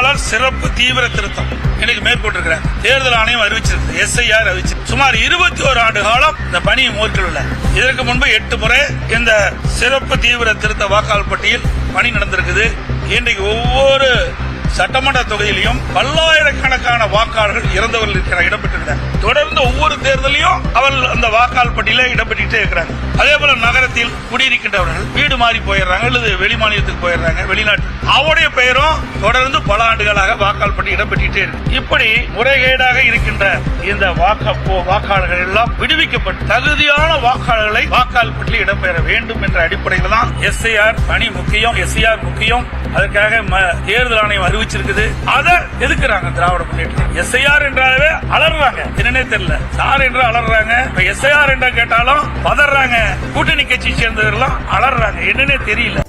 வாக்காளர் சிறப்பு தீவிர திருத்தம். இன்னைக்கு மேற்கொண்டிருக்கிறார். தேர்தல் ஆணையம் அறிவிச்சிருக்கு எஸ்ஐஆர் அறிவிச்சிருக்கு சுமார் இருபத்தி ஒரு ஆண்டு காலம் இந்த பணியை மேற்கொள்ள இதற்கு முன்பு எட்டு முறை இந்த சிறப்பு தீவிர திருத்த வாக்காளர் பட்டியல் பணி நடந்திருக்குது. இன்றைக்கு ஒவ்வொரு சட்டமன்ற தொகுதியிலையும் பல்லாயிரக்கணக்கான வாக்காளர்கள் இறந்தவர்கள் இருக்கிற இடம்பெற்றிருக்கிறார். தொடர்ந்து ஒவ்வொரு தேர்தலையும் அவர் அந்த வாக்காளர் பட்டியல பெற்றுக்கிட்டே இருக்கிறாங்க. அதே போல நகரத்தில் குடியிருக்கின்றவர்கள் வீடு மாறி போயிடுறாங்க அல்லது வெளிமாநிலத்துக்கு போயிடுறாங்க வெளிநாட்டு. அவருடைய பெயரும் தொடர்ந்து பல ஆண்டுகளாக வாக்காளர் பட்டியல் பெற்றுக்கிட்டே இருக்கு. இப்படி முறைகேடாக இருக்கின்ற இந்த வாக்க போ- வாக்காளர்கள் எல்லாம் விடுவிக்கப்பட்டு தகுதியான வாக்காளர்களை வாக்காளர் பட்டியலில் இடம்பெற வேண்டும் என்ற அடிப்படையில் தான் எஸ்ஐஆர் பணி முக்கியம் எஸ்ஐஆர் முக்கியம். அதற்காக ம- தேர்தல் ஆணையம் அறிவிச்சிருக்குது. அதை எதுக்குறாங்க திராவிட முன்னேற்றம் எஸ்ஐஆர் என்றாலே அலறாங்க என்னன்னே தெரியல. சார் என்று அலறாங்க இப்ப எஸ்ஐஆர் என்று கேட்டாலும் பதறாங்க. கூட்டணி கட்சியை சேர்ந்தவர்கள் அலறாங்க என்னன்னே தெரியல.